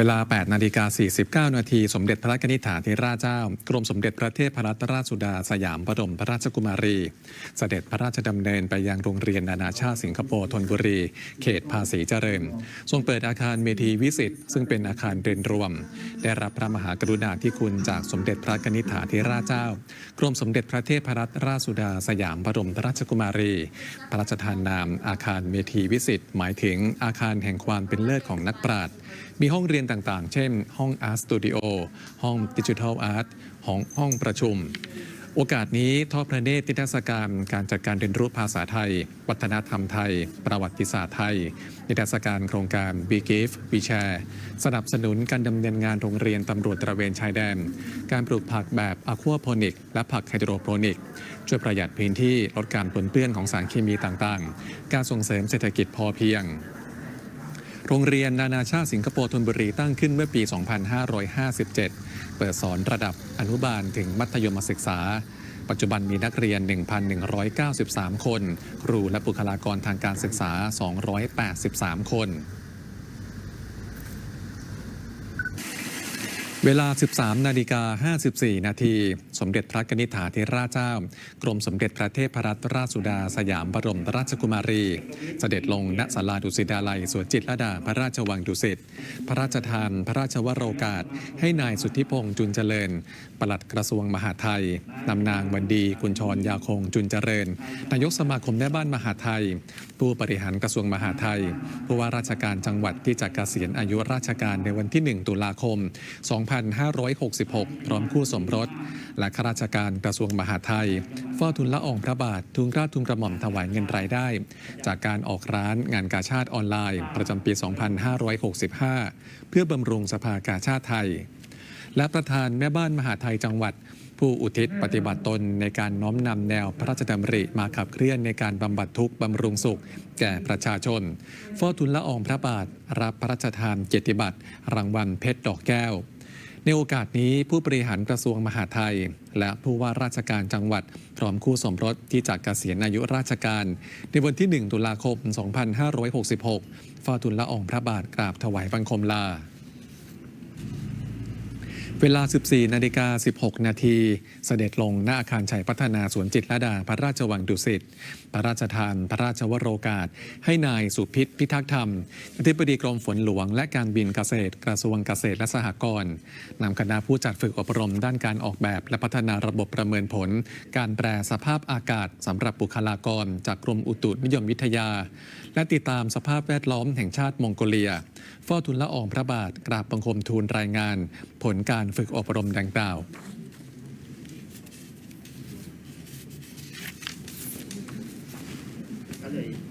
เวลา 8 นาฬิกา 49 นาที สมเด็จพระนิษฐาธิราชเจ้า กรมสมเด็จพระเทพรัตนราชสุดาสยามบรมพระราชกุมารี เสด็จพระราชดำเนินไปยังโรงเรียนนานาชาติสิงคโปร์ธนบุรี เขตภาษีเจริญ ทรงเปิดอาคารเมธีวิสิตซึ่งเป็นอาคารเรียนรวม ได้รับพระมหากรุณาธิคุณจากสมเด็จพระนิษฐาธิราชเจ้า กรมสมเด็จพระเทพรัตนราชสุดาสยามบรมราชกุมารี พระราชทานนามอาคารเมธีวิสิตหมายถึงอาคารแห่งความเป็นเลิศของนักปราชญ์มีห้องเรียนต่างๆ เช่น ห้องอาร์ตสตูดิโอห้องดิจิทัลอาร์ตห้องห้องประชุม โอกาสนี้ทอดพระเนตรนิทรรศการการจัดการเรียนรู้ภาษาไทย วัฒนธรรมไทย ประวัติศาสตร์ไทย นิทรรศการโครงการ b g i f We Share สนับสนุนการดำเนินงานโรงเรียนตำรวจตระเวนชายแดน การปลูกผักแบบอะควาโพนิก และผักไฮโดรโปนิก ช่วยประหยัดพื้นที่ลดการปนเปื้อนของสารเคมีต่างๆ การส่งเสริมเศรษฐกิจพอเพียง โรงเรียนนานาชาติสิงคโปร์ธนบุรีตั้งขึ้นเมื่อปี 2557 เปิดสอนระดับอนุบาลถึงมัธยมศึกษา ปัจจุบันมีนักเรียน 1,193 คน ครูและบุคลากรทางการศึกษา 283 คน เวลา 13 นาฬิกา 54 นาที สมเด็จพระกนิษฐาธิราชเจ้า กรมสมเด็จพระเทพรัตนราชสุดาสยามบรมราชกุมารี เสด็จลงณศาลาดุสิตาลัยสวนจิตรดาพระราชวังดุสิต พระราชทาน พระราชวโรกาส ให้นายสุทธิพงษ์จุนเจริญ ปลัดกระทรวงมหาดไทย นำนางวันดีกุญชรยาคงจุนเจริญ นายกสมาคมแม่บ้านมหาดไทย ผู้บริหารกระทรวงมหาดไทย ผู้ว่าราชการจังหวัดที่จะเกษียณอายุราชการในวันที่ 1 ตุลาคม 2 2566 พร้อมคู่สมรส และข้าราชการกระทรวงมหาดไทยเฝ้าทุนละอองพระบาททุนกล้าทุนกระหม่อมถวายเงินรายได้ จากการออกร้านงานกาชาติออนไลน์ ประจำปี 2565 เพื่อบำรุงสภากาชาติไทย และประธานแม่บ้านมหาดไทยจังหวัดผู้อุทิศปฏิบัติตนในการน้อมนำแนวพระราชดำริมาขับเคลื่อนในการบำบัดทุกข์บำรุงสุข แก่ประชาชนเฝ้าทุนละอองพระบาท รับพระราชทานเกียรติบัตรรางวัลเพชรดอกแก้ว ในโอกาสนี้ผู้บริหารกระทรวงมหาดไทย และผู้ว่าราชการจังหวัด พร้อมคู่สมรสที่จากเกษียณอายุราชการ ในวันที่ 1 ตุลาคม 2566เฝ้าทุนละอองพระบาทกราบถวายบังคมลา เวลา 14 นาฬิกา 16 นาที เสด็จลงหน้าอาคารชัยพัฒนาสวนจิตรลดา พระราชวังดุสิต พระราชทาน พระราชวโรกาส ให้นายสุพิษพิทักษ์ธรรม อธิบดีกรมฝนหลวง และการบินเกษตร กระทรวงเกษตรและสหกรณ์นำคณะผู้จัดฝึกอบรมด้านการออกแบบ และพัฒนาระบบประเมินผล การแปรสภาพอากาศสำหรับบุคลากร จากกรมอุตุนิยมวิทยา และติดตามสภาพแวดล้อมแห่งชาติมองโกเลียเฝ้าทุนละอองพระบาทกราบบังคมทูลรายงาน ผลการฝึกอบรมดังกล่าว ก็เลย